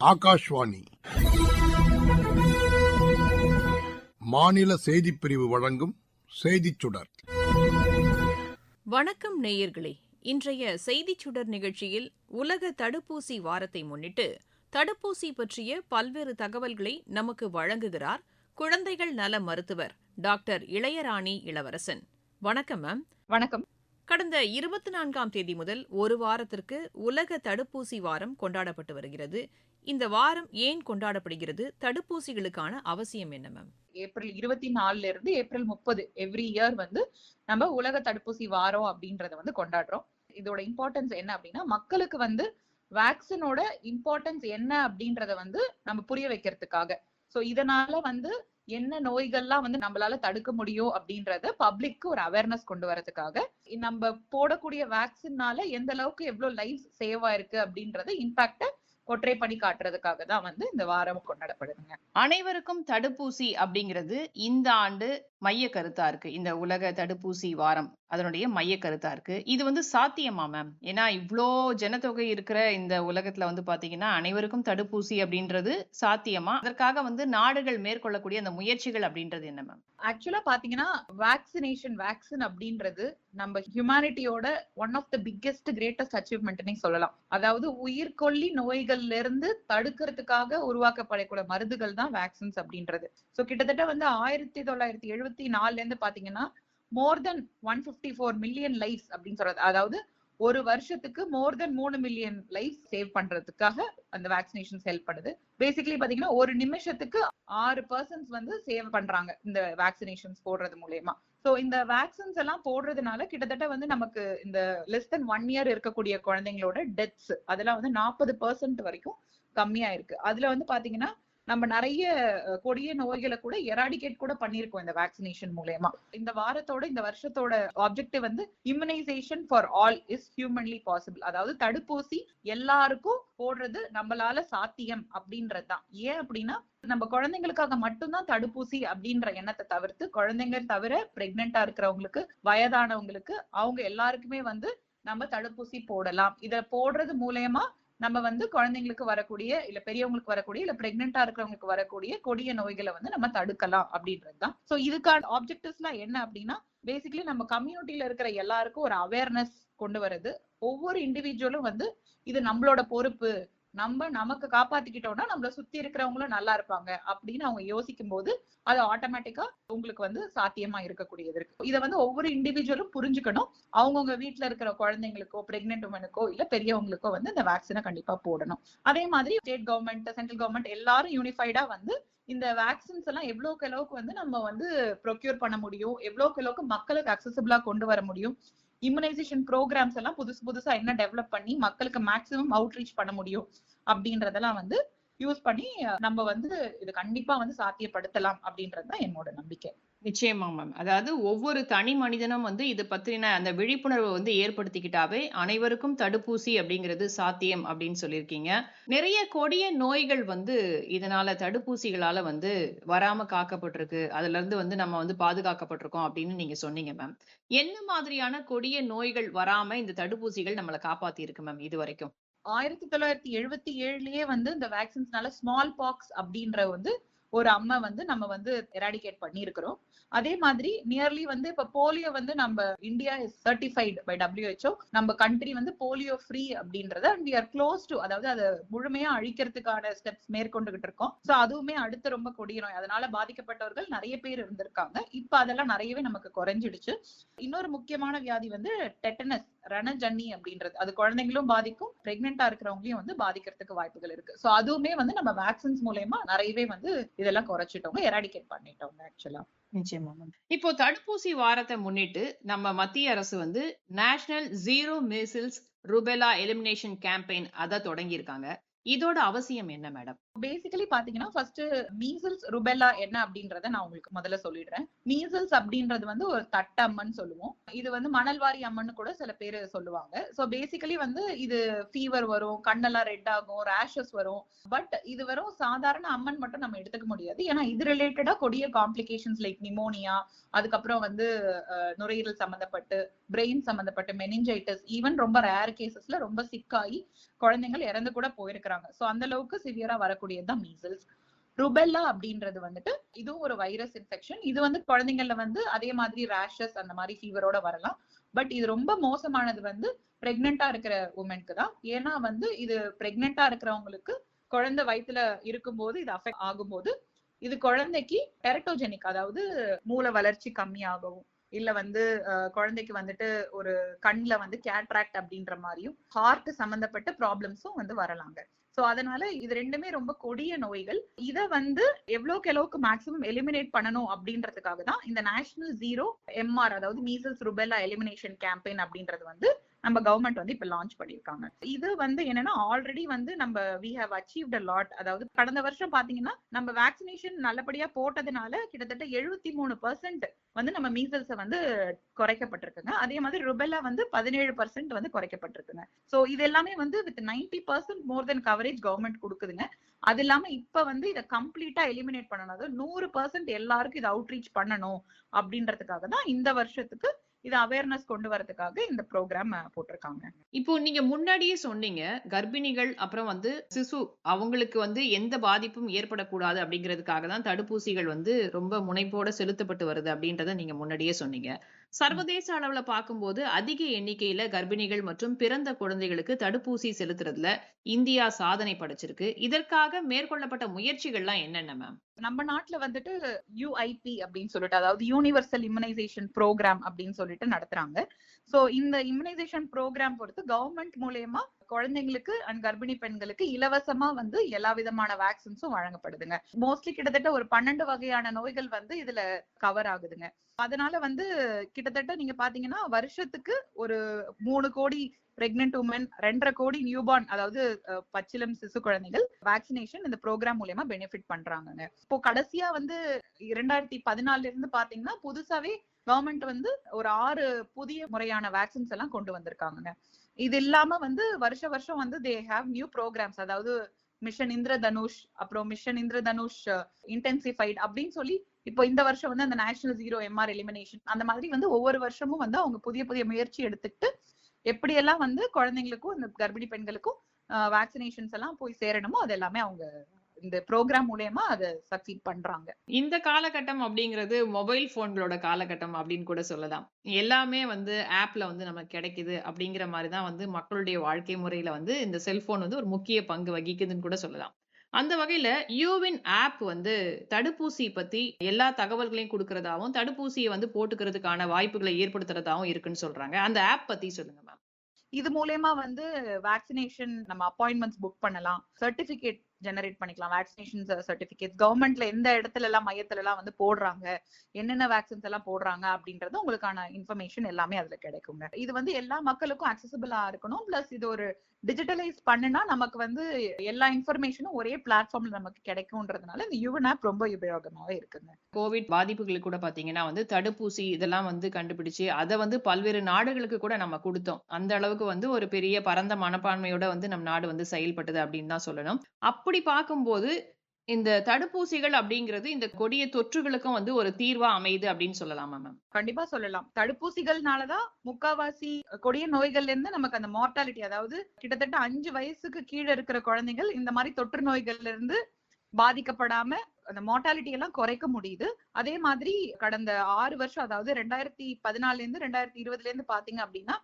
ஆகாஷ்வாணி. மாநில செய்திப் பிரிவு வழங்கும் செய்திச் சுடர். வணக்கம் நேயர்களே. இன்றைய செய்திச் சுடர் நிகழ்ச்சியில் உலக தடுப்பூசி வாரத்தை முன்னிட்டு தடுப்பூசி பற்றிய பல்வேறு தகவல்களை நமக்கு வழங்குகிறார் குழந்தைகள் நல மருத்துவர் டாக்டர் இளையராணி இளவரசன். வணக்கம் மேம். வணக்கம். கடந்த இருபத்தி நான்காம் தேதி முதல் ஒரு வாரத்திற்கு உலக தடுப்பூசி வாரம் கொண்டாடப்பட்டு வருகிறது. இந்த வாரம் ஏன் கொண்டாடப்படுகிறது? தடுப்பூசிகளுக்கான அவசியம் என்ன மேம் ஏப்ரல் இருபத்தி நாலுல இருந்து ஏப்ரல் முப்பது எவ்ரி இயர் வந்து நம்ம உலக தடுப்பூசி வாரம் அப்படின்றத வந்து கொண்டாடுறோம். இதோட இம்பார்ட்டன்ஸ் என்ன அப்படின்னா மக்களுக்கு வந்து வேக்சினோட இம்பார்ட்டன்ஸ் என்ன அப்படின்றத வந்து நம்ம புரிய வைக்கிறதுக்காக. சோ இதனால வந்து என்ன நோய்கள்லாம் வந்து நம்மளால தடுக்க முடியும் அப்படின்றத பப்ளிக்கு ஒரு அவேர்னஸ் கொண்டு வரதுக்காக நம்ம போடக்கூடிய வேக்சின்னால எந்த அளவுக்கு எவ்வளவு லைஃப் சேவ் ஆயிருக்கு அப்படின்றத இம்பாக்ட கொற்றை பண்ணி காட்டுறதுக்காக தான் வந்து இந்த வாரம் கொண்டாடப்படுதுங்க. அனைவருக்கும் தடுப்பூசி அப்படிங்கிறது இந்த ஆண்டு மைய கருத்தா இருக்கு. இந்த உலக தடுப்பூசி வாரம் அதனுடைய மைய கருத்தா இருக்கு. இது வந்து சாத்தியமா மேம் ஏன்னா இவ்வளோ ஜனத்தொகை இருக்கிற இந்த உலகத்துல வந்து பாத்தீங்கன்னா அனைவருக்கும் தடுப்பூசி அப்படின்றது சாத்தியமா? அதற்காக வந்து நாடுகள் மேற்கொள்ளக்கூடிய அந்த முயற்சிகள் அப்படின்றது என்ன மேம் ஆக்சுவலா பாத்தீங்கன்னா வேக்சினேஷன் வேக்சின் அப்படின்றது நம்ம ஹியூமானிட்டியோட one of the biggest greatest அச்சீவ்மெண்ட்னே சொல்லலாம். அதாவது உயிர்கொல்லி நோய்கள்ல இருந்து தடுக்கிறதுக்காக உருவாக்கப்படக்கூடிய மருந்துகள் தான் வேக்சின்ஸ் அப்படின்றது. சோ கிட்டத்தட்ட வந்து ஆயிரத்தி தொள்ளாயிரத்தி எழுபது இருபத்தி நாலுல இருந்து பாத்தீங்கன்னா more than one fifty four million lifes அப்படின்னு சொல்றது. அதாவது ஒரு வருஷத்துக்கு மோர் தென் மூணு மில்லியன் லைஃப் சேவ் பண்றதுக்காக அந்த வேக்சினேஷன் ஹெல்ப் பண்ணுது பேசிக்கலி பாத்தீங்கன்னா ஒரு நிமிஷத்துக்கு ஆறு பர்சன்ஸ் வந்து சேவ் பண்றாங்க இந்த வேக்சினேஷன்ஸ் போடுறது மூலயமா. சோ இந்த வேக்சின்ஸ் எல்லாம் போடுறதுனால கிட்டத்தட்ட வந்து நமக்கு இந்த லெஸ் தென் ஒன் இயர் இருக்கக்கூடிய குழந்தைங்களோட டெத்ஸ் அதெல்லாம் வந்து நாற்பது பர்சன்ட் வரைக்கும் கம்மியா இருக்கு. அதுல வந்து பாத்தீங்கன்னா நம்ம நிறைய கொடிய நோய்களை கூட எராடிகேட் கூட பண்ணிருக்கோம் இந்த வேக்சினேஷன் மூலயமா. இந்த வாரத்தோட இந்த வருஷத்தோட ஆப்ஜெக்டிவ் வந்து immunisation for all is humanly possible அதாவது தடுப்பூசி எல்லாருக்கும் போடுறது நம்மளால சாத்தியம் அப்படின்றது தான் ஏன் அப்படின்னா நம்ம குழந்தைங்களுக்காக மட்டும்தான் தடுப்பூசி அப்படின்ற எண்ணத்தை தவிர்த்து குழந்தைங்க தவிர பிரெக்னெண்டா இருக்கிறவங்களுக்கு வயதானவங்களுக்கு அவங்க எல்லாருக்குமே வந்து நம்ம தடுப்பூசி போடலாம். இத போடுறது மூலயமா நம்ம வந்து குழந்தைங்களுக்கு வரக்கூடிய இல்ல பெரியவங்களுக்கு வரக்கூடிய இல்ல பிரெக்னெண்டா இருக்கிறவங்களுக்கு வரக்கூடிய கொடிய நோய்களை வந்து நம்ம தடுக்கலாம் அப்படின்றது தான் சோ இதுக்கான ஆப்ஜெக்டிவ்ஸ் எல்லாம் என்ன அப்படின்னா பேசிக்கலி நம்ம கம்யூனிட்டியில இருக்கிற எல்லாருக்கும் ஒரு அவேர்னஸ் கொண்டு வருது ஒவ்வொரு இண்டிவிஜுவலும் வந்து இது நம்மளோட பொறுப்பு நம்ம நமக்கு காப்பாத்திக்கிட்டோம்னா நம்மள சுத்தி இருக்கிறவங்களும் நல்லா இருப்பாங்க அப்படின்னு அவங்க யோசிக்கும் போது அது ஆட்டோமேட்டிக்கா உங்களுக்கு வந்து சாத்தியமா இருக்கக்கூடியது இருக்கு. இதை வந்து ஒவ்வொரு இண்டிவிஜுவலும் புரிஞ்சுக்கணும். அவங்கவுங்க வீட்ல இருக்கிற குழந்தைங்களுக்கோ பிரெக்னென்ட் உமனுக்கோ இல்ல பெரியவங்களுக்கோ வந்து இந்த வேக்சினை கண்டிப்பா போடணும். அதே மாதிரி ஸ்டேட் கவர்மெண்ட் சென்ட்ரல் கவர்மெண்ட் எல்லாரும் யூனிஃபைடா வந்து இந்த வேக்சின்ஸ் எல்லாம் எவ்வளவுக்கு அளவுக்கு வந்து நம்ம வந்து ப்ரொக்யூர் பண்ண முடியும்? எவ்வளவுக்கு அளவுக்கு மக்களுக்கு அக்சசபிளா கொண்டு வர முடியும்? இம்யூனைசேஷன் ப்ரோக்ராம்ஸ் எல்லாம் புதுசு புதுசா என்ன டெவலப் பண்ணி மக்களுக்கு மேக்ஸிமம் அவுட்ரீச் பண்ண முடியும் அப்படின்றதெல்லாம் வந்து யூஸ் பண்ணி நம்ம வந்து இது கண்டிப்பா வந்து சாத்தியப்படுத்தலாம் அப்படின்றது தான் என்னோட நம்பிக்கை. நிச்சயமா மேம் அதாவது ஒவ்வொரு தனி மனிதனும் வந்து இது பத்தின அந்த விழிப்புணர்வை வந்து ஏற்படுத்திக்கிட்டாவே அனைவருக்கும் தடுப்பூசி அப்படிங்கிறது சாத்தியம் அப்படின்னு சொல்லியிருக்கீங்க. நிறைய கொடிய நோய்கள் வந்து இதனால தடுப்பூசிகளால வந்து வராம காக்கப்பட்டிருக்கு. அதுல இருந்து வந்து நம்ம வந்து பாதுகாக்கப்பட்டிருக்கோம் அப்படின்னு நீங்க சொன்னீங்க மேம் என்ன மாதிரியான கொடிய நோய்கள் வராம இந்த தடுப்பூசிகள் நம்மளை காப்பாத்திருக்கு மேம் இது வரைக்கும்? ஆயிரத்தி தொள்ளாயிரத்தி எழுபத்தி ஏழுலயே வந்து இந்த வேக்சின்ஸ்னால ஸ்மால் பாக்ஸ் அப்படின்ற வந்து ஒரு அம்மை வந்து நம்ம வந்து எராடிகேட் பண்ணியிருக்கிறோம். அதே மாதிரி நியர்லி வந்து இப்ப போலியோ வந்து நம்ம India is certified by WHO நம்ம கண்ட்ரி வந்து போலியோ ஃப்ரீ அப்படின்றத and we are close to அதாவது அதை முழுமையா அழிக்கிறதுக்கான ஸ்டெப்ஸ் மேற்கொண்டுகிட்டு இருக்கோம். சோ அதுவுமே அடுத்து ரொம்ப கொடிய நோய் அதனால பாதிக்கப்பட்டவர்கள் நிறைய பேர் இருந்திருக்காங்க. இப்ப அதெல்லாம் நிறையவே நமக்கு குறைஞ்சிடுச்சு. இன்னொரு முக்கியமான வியாதி வந்து டெட்டனஸ் ரணஜன்னி அப்படின்றது. அது குழந்தைங்களும் பாதிக்கும் பிரெக்னெண்டா இருக்கிறவங்களையும் வந்து பாதிக்கிறதுக்கு வாய்ப்புகள் இருக்கு. சோ அதுவுமே வந்து நம்ம வேக்சின்ஸ் மூலயமா நிறையவே வந்து இதெல்லாம் குறைச்சிட்டோங்க எராடிகேட் பண்ணிட்டோங்க ஆக்சுவலா நிச்சயமா மேம் இப்போ தடுப்பூசி வாரத்தை முன்னிட்டு நம்ம மத்திய அரசு வந்து national zero measles rubella elimination campaign அதை தொடங்கியிருக்காங்க. இதோட அவசியம் என்ன மேடம் பேசிக்கலி பாத்தீங்கன்னா ஃபர்ஸ்ட் மீசல்ஸ் ருபெல்லா என்ன அப்படின்றத நான் உங்களுக்கு முதல்ல சொல்லிடுறேன். மீசல்ஸ் அப்படின்றது வந்து ஒரு தட்ட அம்மன் சொல்லுவோம். இது வந்து மணல்வாரி அம்மன் கூட சில பேர் சொல்லுவாங்க. சோ பேசிக்கலி வந்து இது ஃபீவர் வரும் கண்ணெல்லாம் ரெட் ஆகும் ரேஷஸ் வரும். பட் இது வரும் சாதாரண அம்மன் மட்டும் நம்ம எடுத்துக்க முடியாது. ஏன்னா இது ரிலேட்டடா கொடிய காம்ப்ளிகேஷன்ஸ் லைக் நிமோனியா அதுக்கப்புறம் வந்து நுரையீரல் சம்பந்தப்பட்டு பிரெயின் சம்பந்தப்பட்டு மெனிஞ்சைட்டிஸ் ஈவன் ரொம்ப ரேர் கேசஸ்ல ரொம்ப சிக்காகி குழந்தைகள் இறந்து கூட போயிருக்கிறாங்க. சோ அந்த அளவுக்கு சிவியரா வரக்கூடிய வரக்கூடியதுதான் மீசல்ஸ் ருபெல்லா அப்படின்றது வந்துட்டு இதுவும் ஒரு வைரஸ் இன்ஃபெக்ஷன் இது வந்து குழந்தைங்கள்ல வந்து அதே மாதிரி ரேஷஸ் அந்த மாதிரி ஃபீவரோட வரலாம். பட் இது ரொம்ப மோசமானது வந்து பிரெக்னெண்டா இருக்கிற உமனுக்கு தான். ஏன்னா வந்து இது பிரெக்னெண்டா இருக்கிறவங்களுக்கு குழந்தை வயித்துல இருக்கும்போது இது அஃபெக்ட் ஆகும்போது இது குழந்தைக்கு டெரட்டோஜெனிக் அதாவது மூல வளர்ச்சி கம்மியாகவும் இல்ல வந்து குழந்தைக்கு வந்துட்டு ஒரு கண்ணுல வந்து கேட்ராக்ட் அப்படின்ற மாதிரியும் ஹார்ட் சம்பந்தப்பட்ட ப்ராப்ளம்ஸும் வந்து வரலாங்க. சோ அதனால இது ரெண்டுமே ரொம்ப கொடிய நோய்கள். இதை வந்து எவ்வளவுக்கு எவ்வளவுக்கு மேக்ஸிமம் எலிமினேட் பண்ணணும் அப்படின்றதுக்காக தான் இந்த நேஷனல் ஜீரோ எம்ஆர் அதாவது மீசல்ஸ் ருபெல்லா எலிமினேஷன் கேம்பெயின் அப்படின்றது வந்து நம்ம கவர்மெண்ட் வந்து இப்ப லான்ச் பண்ணிருக்காங்க இது வந்து என்னன்னா ஆல்ரெடி வந்து நம்ம we have achieved a lot அதாவது கடந்த வருஷம் பாத்தீங்கன்னா நம்ம வேக்சினேஷன் நல்லபடியா போட்டதுனால கிட்டத்தட்ட எழுபத்தி மூணு பர்சன்ட் வந்து நம்ம மீசல்ஸ் வந்து குறைக்கப்பட்டிருக்குங்க. அதே மாதிரி ருபெல்லா வந்து பதினேழு பர்சன்ட் வந்து குறைக்கப்பட்டிருக்குங்க. சோ இது எல்லாமே வந்து with ninety percent more than coverage government கொடுக்குதுங்க. அது இல்லாம இப்ப வந்து இதை கம்ப்ளீட்டா எலிமினேட் பண்ணணும். அதாவது நூறு பர்சன்ட் எல்லாருக்கும் இதை அவுட்ரீச் பண்ணணும் அப்படின்றதுக்காக தான் இந்த வருஷத்துக்கு இது அவேர்னஸ் கொண்டு வரதுக்காக இந்த ப்ரோக்ராம் போட்டிருக்காங்க. இப்போ நீங்க முன்னாடியே சொன்னீங்க கர்ப்பிணிகள் அப்புறம் வந்து சிசு அவங்களுக்கு வந்து எந்த பாதிப்பும் ஏற்படக்கூடாது அப்படிங்கிறதுக்காக தான் தடுப்பூசிகள் வந்து ரொம்ப முனைப்போட செலுத்தப்பட்டு வருது அப்படின்றத நீங்க முன்னாடியே சொன்னீங்க. சர்வதேச அளவுல பார்க்கும்போது அதிக எண்ணிக்கையில கர்ப்பிணிகள் மற்றும் பிறந்த குழந்தைகளுக்கு தடுப்பூசி செலுத்துறதுல இந்தியா சாதனை படைச்சிருக்கு. இதற்காக மேற்கொள்ளப்பட்ட முயற்சிகள்லாம் என்னென்ன மேம் நம்ம நாட்டுல வந்துட்டு யூஐபி அப்படின்னு சொல்லிட்டு அதாவது யூனிவர்சல் இம்யூனைசேஷன் ப்ரோக்ராம் அப்படின்னு சொல்லிட்டு நடத்துறாங்க. சோ இந்த இம்யூனைசேஷன் ப்ரோக்ராம் பொறுத்து கவர்மெண்ட் மூலயமா குழந்தைங்களுக்கு அண்ட் கர்ப்பிணி பெண்களுக்கு இலவசமா வந்து எல்லா விதமான வேக்சின்ஸும் வழங்கப்படுதுங்க. மோஸ்ட்லி கிட்டத்தட்ட ஒரு பன்னெண்டு வகையான நோய்கள் வந்து இதுல கவர் ஆகுதுங்க. அதனால வந்து கிட்டத்தட்ட நீங்க பாத்தீங்கன்னா வருஷத்துக்கு ஒரு மூணு கோடி பிரெக்னென்ட் உமன் ரெண்டரை கோடி நியூபார்ன் அதாவது பச்சிலம் சிசு குழந்தைகள் வேக்சினேஷன் இந்த ப்ரோக்ராம் மூலியமா பெனிஃபிட் பண்றாங்க இப்போ கடைசியா வந்து இரண்டாயிரத்தி பதினாலுல இருந்து பாத்தீங்கன்னா புதுசாவே கவர்மெண்ட் வந்து ஒரு ஆறு புதிய முறையான வேக்சின்ஸ் எல்லாம் கொண்டு வந்திருக்காங்க இது இல்லாம வந்து வருஷ வருஷம் வந்து தே ஹேவ் நியூ ப்ரோக்ராம்ஸ் அதாவது மிஷன் இந்திர தனுஷ் அப்புறம் மிஷன் இந்திர தனுஷ் இன்டென்சிஃபைட் அப்படின்னு சொல்லி இப்போ இந்த வருஷம் வந்து அந்த நேஷனல் ஜீரோ எம்ஆர் எலிமினேஷன் அந்த மாதிரி வந்து ஒவ்வொரு வருஷமும் வந்து அவங்க புதிய புதிய முயற்சி எடுத்துக்கிட்டு எப்படியெல்லாம் வந்து குழந்தைங்களுக்கும் இந்த கர்ப்பிணி பெண்களுக்கும் uh, வேக்சினேஷன்ஸ் எல்லாம் போய் சேரணுமோ அது எல்லாமே அவங்க இந்த ப்ரோக்ராம் மூலயமா அதை சக்சீட் பண்றாங்க. இந்த காலகட்டம் அப்படிங்கிறது மொபைல் போன்களோட காலகட்டம் அப்படின்னு கூட சொல்லலாம். எல்லாமே வந்து ஆப்ல வந்து நமக்கு கிடைக்குது அப்படிங்கிற மாதிரி தான் வந்து மக்களுடைய வாழ்க்கை முறையில வந்து இந்த செல்போன் வந்து ஒரு முக்கிய பங்கு வகிக்குதுன்னு கூட சொல்லலாம். அந்த வகையில யூவின் ஆப் வந்து தடுப்பூசி பத்தி எல்லா தகவல்களையும் கொடுக்கறதாவும் தடுப்பூசியை வந்து போட்டுக்கிறதுக்கான வாய்ப்புகளை ஏற்படுத்துறதாவும் இருக்குன்னு சொல்றாங்க. அந்த ஆப் பத்தி சொல்லுங்க மேம் இது மூலயமா வந்து வேக்சினேஷன் நம்ம அப்பாயின்மெண்ட்ஸ் புக் பண்ணலாம். சர்டிபிகேட் ஜெனரேட் பண்ணிக்கலாம். வேக்சினேஷன் சர்டிபிகேட் கவர்மெண்ட்ல எந்த இடத்துல எல்லாம் மையத்துல எல்லாம் வந்து போடுறாங்க என்னென்ன வேக்சின்ஸ் எல்லாம் போடுறாங்க அப்படின்றது உங்களுக்கான இன்ஃபர்மேஷன் எல்லாமே அதுல கிடைக்குங்க. இது வந்து எல்லா மக்களுக்கும் அக்சசபிளா இருக்கணும். பிளஸ் இது ஒரு டிஜிட்டலைஸ் பண்ணுனா நமக்கு வந்து எல்லா இன்ஃபர்மேஷனும் ஒரே பிளாட்ஃபார்ம்ல நமக்கு கிடைக்கும்ன்றதுனால இந்த யுவன் ஆப் ரொம்ப உபயோகமாவே இருக்குங்க. கோவிட் பாதிப்புகளுக்கு கூட பாத்தீங்கன்னா வந்து தடுப்பூசி இதெல்லாம் வந்து கண்டுபிடிச்சு அதை வந்து பல்வேறு நாடுகளுக்கு கூட நம்ம கொடுத்தோம். அந்த அளவுக்கு வந்து ஒரு பெரிய பரந்த மனப்பான்மையோட வந்து நம் நாடு வந்து செயல்பட்டது அப்படின்னு தான் சொல்லணும். அப்படி பார்க்கும்போது இந்த தடுப்பூசிகள் அப்படிங்கிறது இந்த கொடிய தொற்றுகளுக்கும் வந்து ஒரு தீர்வா அமையுது அப்படின்னு சொல்லலாமா மேம்? கண்டிப்பா சொல்லலாம். தடுப்பூசிகள்னாலதான் முக்காவாசி கொடிய நோய்கள்ல இருந்து நமக்கு அந்த மார்டாலிட்டி அதாவது கிட்டத்தட்ட அஞ்சு வயசுக்கு கீழே இருக்கிற குழந்தைகள் இந்த மாதிரி தொற்று நோய்கள்ல இருந்து பாதிக்கப்படாம அந்த மார்டாலிட்டி எல்லாம் குறைக்க முடியுது. அதே மாதிரி கடந்த ஆறு வருஷம் அதாவது ரெண்டாயிரத்தி பதினாலுல இருந்து ரெண்டாயிரத்தி இருபதுல இருந்து பாத்தீங்க அப்படின்னா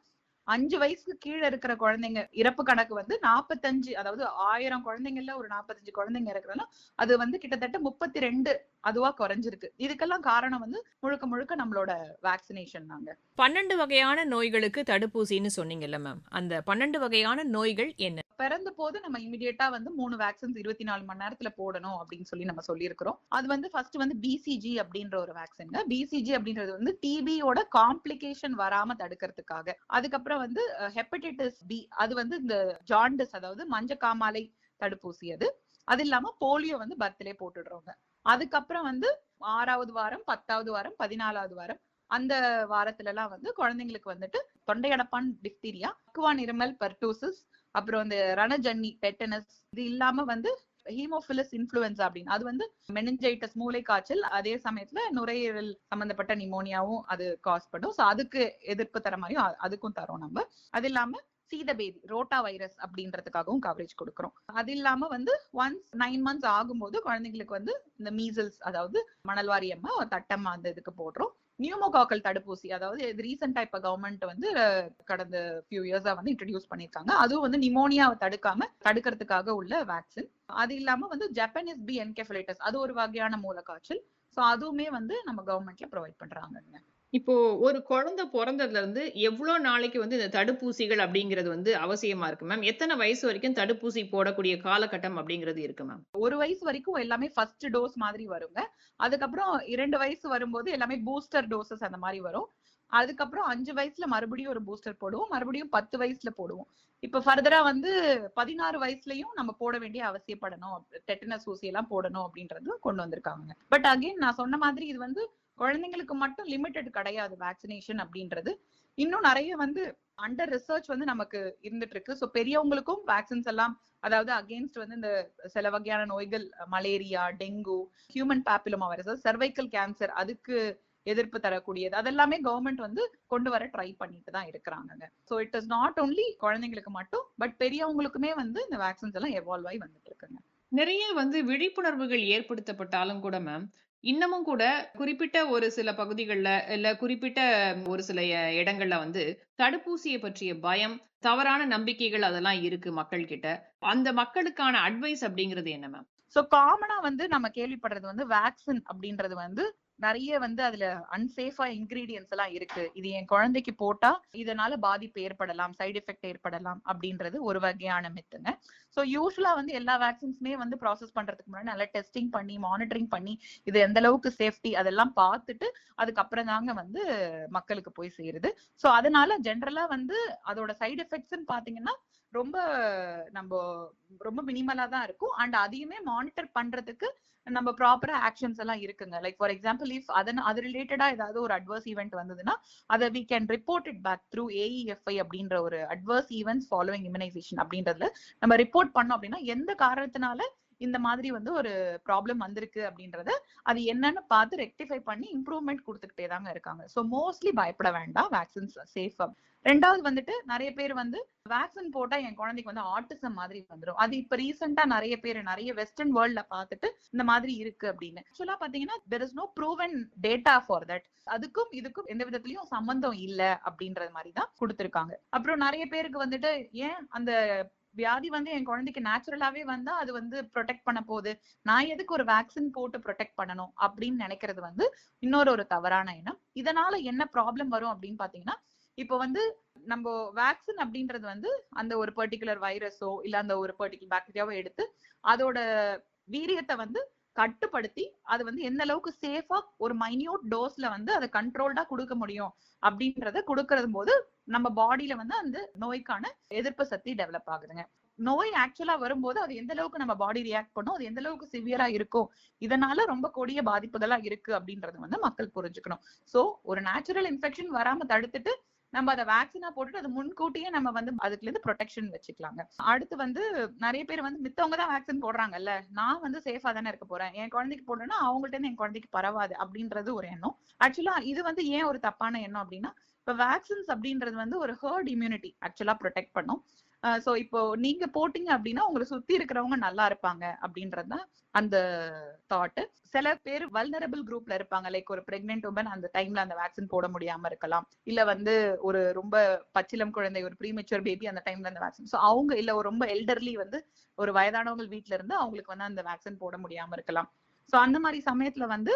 அஞ்சு வயசுக்கு கீழே இருக்கிற குழந்தைங்க இறப்பு கணக்கு வந்து நாற்பத்தஞ்சு அதாவது ஆயிரம் குழந்தைங்கள்ல ஒரு நாற்பத்தஞ்சு குழந்தைங்க இருக்கிறதுனா அது வந்து கிட்டத்தட்ட முப்பத்தி ரெண்டு அதுவா குறைஞ்சிருக்கு. இதுக்கெல்லாம் காரணம் வந்து முழுக்க முழுக்க நம்மளோட வேக்சினேஷன் தாங்க. பன்னெண்டு வகையான நோய்களுக்கு தடுப்பூசின்னு சொன்னீங்கல்ல மேம் அந்த பன்னெண்டு வகையான நோய்கள் என்ன? பிறந்த போது நம்ம இமிடியேட்டா வந்து மூணு வேக்சின்ஸ் இருபத்தி நாலு மணி நேரத்துல போடணும் அப்படின்னு சொல்லி நம்ம சொல்லியிருக்கிறோம். அது வந்து ஃபர்ஸ்ட் வந்து பிசிஜி அப்படின்ற ஒரு வேக்சின் பிசிஜி அப்படின்றது வந்து டிபியோட காம்ப்ளிகேஷன் வராம தடுக்கிறதுக்காக. அதுக்கப்புறம் வந்து ஹெப்படைட்டிஸ் பி அது வந்து இந்த ஜாண்டிஸ் அதாவது மஞ்ச காமாலை தடுப்பூசி அது. அது இல்லாம போலியோ வந்து பர்த்லே போட்டுடுறோங்க. அதுக்கப்புறம் வந்து ஆறாவது வாரம் பத்தாவது வாரம் பதினாலாவது வாரம் அந்த வாரத்துல எல்லாம் வந்து குழந்தைங்களுக்கு வந்துட்டு தொண்டையடப்பான் டிப்தீரியா அக்குவான் இருமல் பர்டூசிஸ் அப்புறம் இந்த ரணஜன்னி டெட்டனஸ் இது இல்லாம வந்து ஹீமோபிலஸ் இன்ஃபுளுன்சா அப்படின்னு. அது வந்து மெனஞ்சைட்டஸ் மூளை காய்ச்சல் அதே சமயத்துல நுரையீரல் சம்பந்தப்பட்ட நிமோனியாவும் அது காஸ் பண்ணும். சோ அதுக்கு எதிர்ப்பு தர மாதிரியும் அதுக்கும் தரோம் நம்ம. அது இல்லாம சீதபேதி ரோட்டா வைரஸ் அப்படின்றதுக்காகவும் கவரேஜ் கொடுக்குறோம். அது இல்லாம வந்து ஒன்ஸ் நைன் மந்த்ஸ் ஆகும்போது குழந்தைங்களுக்கு வந்து இந்த மீசல்ஸ் அதாவது மணல்வாரியம்மா தட்டம்மா அந்த இதுக்கு போடுறோம். நியூமோகாக்கல் தடுப்பூசி அதாவது இது ரீசெண்டா இப்ப கவர்மெண்ட் வந்து கடந்த ஃபியூ இயர்ஸா வந்து இன்ட்ரடியூஸ் பண்ணிருக்காங்க அதுவும் வந்து நிமோனியாவை தடுக்காம தடுக்கிறதுக்காக உள்ள வேக்சின் அது இல்லாம வந்து ஜப்பனீஸ் பி என்கெஃபலைட்டஸ் அது ஒரு வகையான மூலக்காய்ச்சல். சோ அதுவுமே வந்து நம்ம கவர்மெண்ட்ல ப்ரொவைட் பண்றாங்க இப்போ ஒரு குழந்தை பிறந்ததுல இருந்து எவ்வளவு நாளைக்கு வந்து இந்த தடுப்பூசிகள் அப்படிங்கிறது வந்து அவசியமா இருக்கு மேம் எத்தனை வயசு வரைக்கும் தடுப்பூசி போடக்கூடிய காலகட்டம் அப்படிங்கிறது இருக்கு மேம் ஒரு வயசு வரைக்கும் எல்லாமே ஃபர்ஸ்ட் டோஸ் மாதிரி வருங்க. அதுக்கப்புறம் இரண்டு வயசு வரும்போது எல்லாமே பூஸ்டர் டோசஸ் அந்த மாதிரி வரும். அதுக்கப்புறம் அஞ்சு வயசுல மறுபடியும் ஒரு பூஸ்டர் போடுவோம். மறுபடியும் பத்து வயசுல போடுவோம். இப்ப ஃபர்தரா வந்து பதினாறு வயசுலயும் நம்ம போட வேண்டிய அவசியப்படணும். டெட்டனஸ் ஊசி எல்லாம் போடணும் அப்படின்றது கொண்டு வந்திருக்காங்க. பட் அகைன் நான் சொன்ன மாதிரி இது வந்து குழந்தைங்களுக்கு மட்டும் லிமிட்டட் கிடையாது வேக்சினேஷன் அப்படின்றது. இன்னும் நிறைய வந்து அண்டர் ரிசர்ச் வந்து நமக்கு இருந்துட்டு இருக்கு ஸோ பெரியவங்களுக்கும் வேக்சின்ஸ் எல்லாம் அதாவது அகேன்ஸ்ட் வந்து இந்த சில வகையான நோய்கள் malaria dengue human papilloma virus cervical cancer அதுக்கு எதிர்ப்பு தரக்கூடியது. அதெல்லாமே கவர்மெண்ட் வந்து கொண்டு வர ட்ரை பண்ணிட்டு தான் இருக்கிறாங்க so it is not only குழந்தைங்களுக்கு மட்டும் பட் பெரியவங்களுக்குமே வந்து இந்த வேக்சின்ஸ் எல்லாம் எவால்வ் ஆகி வந்துட்டு இருக்குங்க நிறைய வந்து விழிப்புணர்வுகள் ஏற்படுத்தப்பட்டாலும் கூட மேம் இன்னமும் கூட குறிப்பிட்ட ஒரு சில பகுதிகள்ல இல்ல குறிப்பிட்ட ஒரு சில இடங்கள்ல வந்து தடுப்பூசியை பற்றிய பயம் தவறான நம்பிக்கைகள் அதெல்லாம் இருக்கு மக்கள் கிட்ட அந்த மக்களுக்கான அட்வைஸ் அப்படிங்கிறது என்ன மேம் சோ காமனா வந்து நம்ம கேள்விப்படுறது வந்து வேக்சின் அப்படின்றது வந்து நிறைய வந்து அதுல அன்சேஃபா இன்கிரீடியன்ஸ் எல்லாம் இருக்கு. இது என் குழந்தைக்கு போட்டா இதனால பாதிப்பு ஏற்படலாம் சைடு எஃபெக்ட் ஏற்படலாம் அப்படின்றது ஒரு வகையான மித்துங்க சோ யூஸ்வலா வந்து எல்லா வேக்சின்ஸுமே வந்து ப்ராசஸ் பண்றதுக்கு முன்னாடி நல்லா டெஸ்டிங் பண்ணி மானிட்டரிங் பண்ணி இது எந்த அளவுக்கு சேஃப்டி அதெல்லாம் பார்த்துட்டு அதுக்கப்புறம் தாங்க வந்து மக்களுக்கு போய் சேருது. சோ அதனால ஜென்ரலா வந்து அதோட சைடு எஃபெக்ட்ஸ்ன்னு பாத்தீங்கன்னா ரொம்ப நம்ம ரொம்ப மினிமலா தான் இருக்கும். அண்ட் அதையுமே மானிட்டர் பண்றதுக்கு நம்ம ப்ராப்பரா ஆக்ஷன்ஸ் எல்லாம் இருக்குங்க. லைக் ஃபார் எக்ஸாம்பிள் இஃப் அதன் அது ரிலேட்டடா ஏதாவது ஒரு அட்வர்ஸ் ஈவெண்ட் வந்ததுன்னா அதை we can report it back through AEFI அப்படின்ற ஒரு அட்வர்ஸ் ஈவெண்ட்ஸ் ஃபாலோவிங் இம்யூனைசேஷன் அப்படின்றதுல நம்ம ரிப்போர்ட் பண்ணோம் அப்படின்னா எந்த காரணத்தினால இந்த மாதிரி வந்து ஒரு ப்ராப்ளம் வந்திருக்கு அப்படின்றத அது என்னன்னு பார்த்து ரெக்டிஃபை பண்ணி இம்ப்ரூவ்மெண்ட் கொடுத்துக்கிட்டே தாங்க இருக்காங்க. ஸோ மோஸ்ட்லி பயப்பட வேண்டாம். வேக்சின்ஸ் சேஃபா ரெண்டாவது வந்துட்டு நிறைய பேர் வந்து வேக்சின் போட்டா என் குழந்தைக்கு வந்து ஆட்டிசம் மாதிரி வந்துடும் அது இப்ப ரீசெண்டா நிறைய பேர் நிறைய வெஸ்டர்ன் வேர்ல்ட்ல பார்த்துட்டு இந்த மாதிரி இருக்கு அப்படின்னு. ஆக்சுவலா பாத்தீங்கன்னா there is no proven data for that அதுக்கும் இதுக்கும் எந்த விதத்துலயும் சம்பந்தம் இல்ல அப்படின்றது மாதிரி தான் கொடுத்துருக்காங்க. அப்புறம் நிறைய பேருக்கு வந்துட்டு ஏன் அந்த வியாதி வந்து என் குழந்தைக்கு நேச்சுரலாவே வந்தா அது வந்து ப்ரொடெக்ட் பண்ண போகுது. நான் எதுக்கு ஒரு வேக்சின் போட்டு ப்ரொடெக்ட் பண்ணணும் அப்படின்னு நினைக்கிறது வந்து இன்னொரு ஒரு தவறான எண்ணம். இதனால என்ன ப்ராப்ளம் வரும் அப்படின்னு பாத்தீங்கன்னா இப்போ வந்து நம்ம வேக்சின் அப்படின்றது வந்து அந்த ஒரு பர்டிகுலர் வைரஸோ இல்ல அந்த ஒரு பர்டிகுலர் பாக்டீரியாவோ எடுத்து அதோட வீரியத்தை வந்து கட்டுப்படுத்தி அது வந்து எந்த அளவுக்கு சேஃபா ஒரு மைன்யூட் டோஸ்ல வந்து அதை கண்ட்ரோல்டா கொடுக்க முடியும் அப்படின்றத கொடுக்கறது போது நம்ம பாடியில வந்து அந்த நோய்க்கான எதிர்ப்பு சக்தி டெவலப் ஆகுதுங்க. நோய் ஆக்சுவலா வரும்போது அது எந்த அளவுக்கு நம்ம பாடி ரியாக்ட் பண்ணும் அது எந்த அளவுக்கு சிவியரா இருக்கும் இதனால ரொம்ப கொடிய பாதிப்புகளா இருக்கு அப்படின்றது வந்து மக்கள் புரிஞ்சுக்கணும். சோ ஒரு நேச்சுரல் இன்ஃபெக்ஷன் வராம தடுத்துட்டு நம்ம அதை வேக்சினா போட்டுட்டு அது முன்கூட்டியே நம்ம வந்து அதுல இருந்து ப்ரொடெக்ஷன் வச்சுக்கலாங்க. அடுத்து வந்து நிறைய பேர் வந்து மித்தவங்க தான் வேக்சின் போடுறாங்கல்ல நான் வந்து சேஃபா தானே இருக்க போறேன். என் குழந்தைக்கு போடுறேன்னா அவங்கள்ட்ட இருந்து என் குழந்தைக்கு பரவாது அப்படின்றது ஒரு எண்ணம். ஆக்சுவலா இது வந்து ஏன் ஒரு தப்பான எண்ணம் அப்படின்னா இப்ப வேக்சின்ஸ் அப்படின்றது வந்து ஒரு ஹர்ட் இம்யூனிட்டி ஆக்சுவலா ப்ரொடெக்ட் பண்ணும். சோ இப்போ நீங்க போட்டீங்க அப்படின்னா உங்களை சுத்தி இருக்கிறவங்க நல்லா இருப்பாங்க அப்படின்றதுதான் அந்த தாட் சில பேர் வல்னரபிள் குரூப்ல இருப்பாங்க. லைக் ஒரு பிரெக்னென்ட் உமன் அந்த டைம்ல அந்த வேக்சின் போட முடியாம இருக்கலாம். இல்ல வந்து ஒரு ரொம்ப பச்சிலம் குழந்தை ஒரு ப்ரீமெச்சூர் பேபி அந்த டைம்ல அந்த வேக்சின் சோ அவங்க இல்ல ஒரு ரொம்ப எல்டர்லி வந்து ஒரு வயதானவங்க வீட்டுல இருந்து அவங்களுக்கு வந்து அந்த வேக்சின் போட முடியாம இருக்கலாம். சோ அந்த மாதிரி சமயத்துல வந்து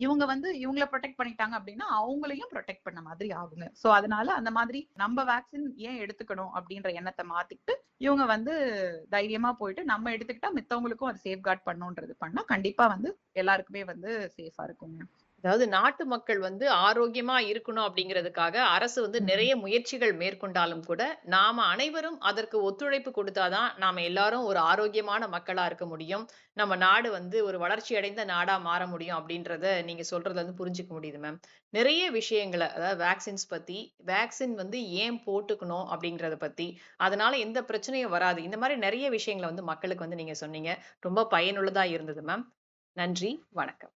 இவங்க வந்து இவங்கள ப்ரொடெக்ட் பண்ணிட்டாங்க அப்படின்னா அவங்களையும் ப்ரொடெக்ட் பண்ண மாதிரி ஆகுங்க. சோ அதனால அந்த மாதிரி நம்ம வேக்சின் ஏன் எடுத்துக்கணும் அப்படின்ற எண்ணத்தை மாத்திட்டு இவங்க வந்து தைரியமா போயிட்டு நம்ம எடுத்துக்கிட்டா மித்தவங்களுக்கும் அது சேஃப்கார்ட் பண்ணுன்றது பண்ணா கண்டிப்பா வந்து எல்லாருக்குமே வந்து சேஃபா இருக்குங்க. அதாவது நாட்டு மக்கள் வந்து ஆரோக்கியமா இருக்கணும் அப்படிங்கிறதுக்காக அரசு வந்து. நிறைய முயற்சிகள் மேற்கொண்டாலும் கூட நாம அனைவரும் அதற்கு ஒத்துழைப்பு கொடுத்தாதான் நாம எல்லாரும் ஒரு ஆரோக்கியமான மக்களா இருக்க முடியும். நம்ம நாடு வந்து ஒரு வளர்ச்சி அடைந்த நாடா மாற முடியும் அப்படின்றத நீங்க சொல்றதுல இருந்து புரிஞ்சுக்க முடியுது மேம் நிறைய விஷயங்களை அதாவது வேக்சின்ஸ் பத்தி வேக்சின் வந்து ஏன் போட்டுக்கணும் அப்படிங்கறத பத்தி அதனால எந்த பிரச்சனையும் வராது. இந்த மாதிரி நிறைய விஷயங்களை வந்து மக்களுக்கு வந்து நீங்க சொன்னீங்க. ரொம்ப பயனுள்ளதா இருந்தது மேம் நன்றி வணக்கம்.